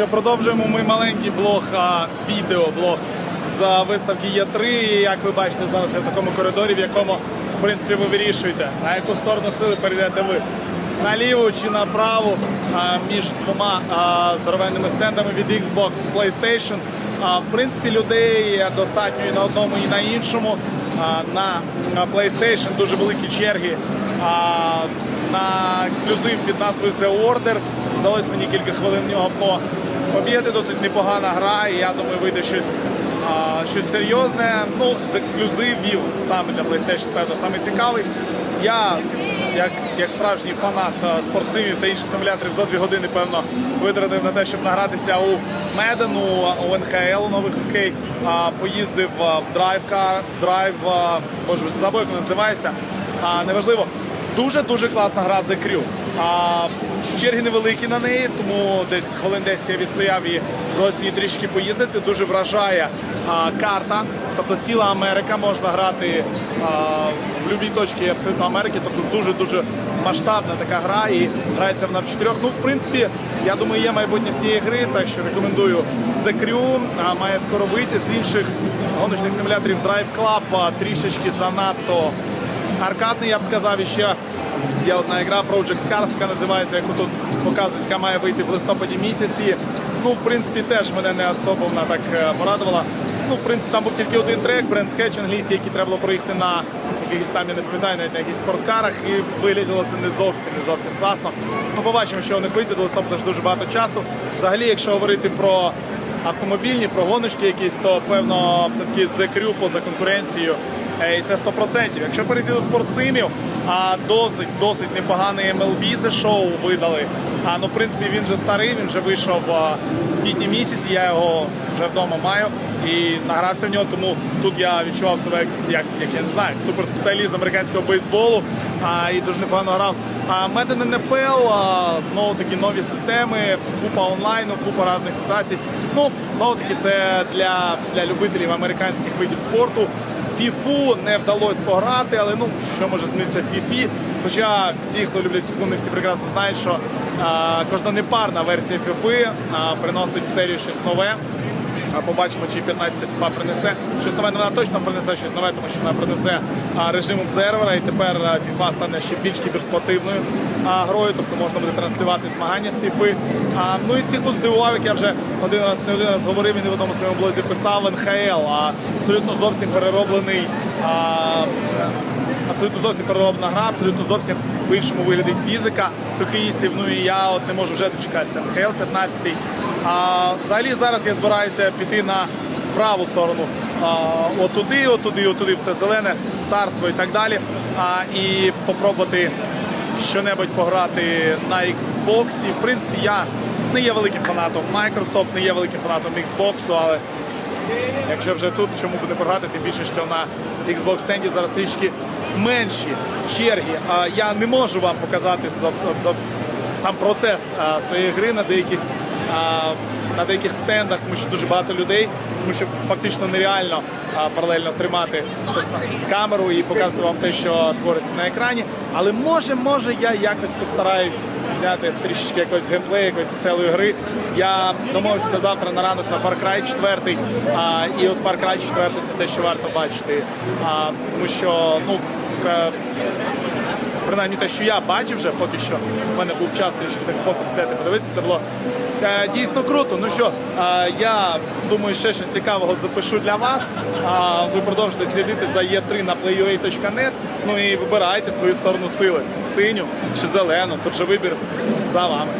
що, продовжуємо ми маленький блог, а, відеоблог з виставки Є3. І як ви бачите, зараз я в такому коридорі, в якому в принципі ви вирішуєте, на яку сторону сили перейдете ви. Наліво чи направо а, між двома а, здоровенними стендами від Xbox та PlayStation. А, в принципі, людей достатньо і на одному, і на іншому. На на PlayStation дуже великі черги. На ексклюзив під назвою The Order. Вдалося мені кілька хвилин в нього по- побігати. Досить непогана гра, і я думаю, вийде щось, а, щось серйозне. Ну, з ексклюзивів саме для PlayStation, певно, саме цікавий. Я, як, як справжній фанат а, спортсменів та інших симуляторів, за дві години, певно, витратив на те, щоб награтися у Медену, у НХЛ у новий хокей. Поїздив в драйв-кар, драйв, боже, забув, як називається. А, неважливо. Дуже дуже класна гра The Crew. А черги невеликі на неї, тому десь хвилин 10 я відстояв і вдалося трішки поїздити. Дуже вражає а, карта. Тобто ціла Америка можна грати а, в будь-якій точці абсолютно Америки. Тобто дуже дуже масштабна така гра і грається вона в чотирьох. Ну, в принципі, я думаю, є майбутнє цієї гри, так що рекомендую The Crew. А, має скоро вийти з інших гоночних симуляторів Drive Club а, трішечки занадто аркадний, я б сказав, і ще є одна гра Project Cars, яка називається, яку тут показують, яка має вийти в листопаді місяці. Ну, в принципі, теж мене не особо вона так е, порадувала. Ну, в принципі, там був тільки один трек, Brands Hatch англійський, який треба було проїхати на якихось там, я не пам'ятаю, навіть на якихось спорткарах, і виглядало це не зовсім, не зовсім класно. Ну, побачимо, що у них вийде, до листопада ж дуже багато часу. Взагалі, якщо говорити про автомобільні, про гоночки якісь, то певно все-таки з крю поза конкуренцією. Е, І це 100%. Якщо перейти до спортсимів, а досить досить непоганий MLB за шоу видали. А ну в принципі він вже старий, він вже вийшов в квітні місяці. Я його вже вдома маю і награвся в нього. Тому тут я відчував себе як, як, я не знаю, суперспеціаліст американського бейсболу. А, і дуже непогано грав. А Меден НФЛ, знову таки нові системи, купа онлайну, купа різних ситуацій. Ну, знову таки, це для, для любителів американських видів спорту. Фіфу не вдалося пограти, але ну що може змінитися Фіфі. Хоча всі, хто люблять фіфу, не всі прекрасно знають, що а, кожна непарна версія Фіфи а, приносить в серію щось нове. Побачимо, чи 15 FIFA принесе щось нове. Вона точно принесе щось нове, тому що вона принесе режим обзервера, і тепер FIFA стане ще більш кіберспортивною грою, тобто можна буде транслювати змагання з FIFA. Ну і всіх тут здивував, як я вже один раз не один раз говорив і не в одному своєму блозі писав НХЛ, а абсолютно зовсім перероблений. Абсолютно зовсім перероблена гра, абсолютно зовсім по-іншому виглядить фізика хокеїстів. Ну і я от не можу вже дочекатися. НХЛ 15. А взагалі зараз я збираюся піти на праву сторону. А, от туди, от туди, от туди, в це зелене царство і так далі. А, і попробувати що-небудь пограти на Xbox. В принципі, я не є великим фанатом Microsoft, не є великим фанатом Xbox, але Якщо вже тут, чому б не програти, тим більше, що на Xbox стенді зараз трішки менші черги. А я не можу вам показати за- за- за- сам процес своєї гри на деяких. На деяких стендах, тому що дуже багато людей, тому що фактично нереально паралельно тримати камеру і показувати вам те, що твориться на екрані. Але може, може, я якось постараюсь зняти трішечки якось геймплей, якоїсь веселої гри. Я домовився на завтра на ранок на Far Cry 4, а, і от Far Cry 4 це те, що варто бачити. А, тому що, ну, принаймні те, що я бачив вже, поки що в мене був час трішки так збоку стояти, подивитися, це було е, дійсно круто. Ну що, е, я думаю, ще щось цікавого запишу для вас. Ви продовжуйте слідити за Є3 на playua.net. Ну і вибирайте свою сторону сили, синю чи зелену. Тут же вибір за вами.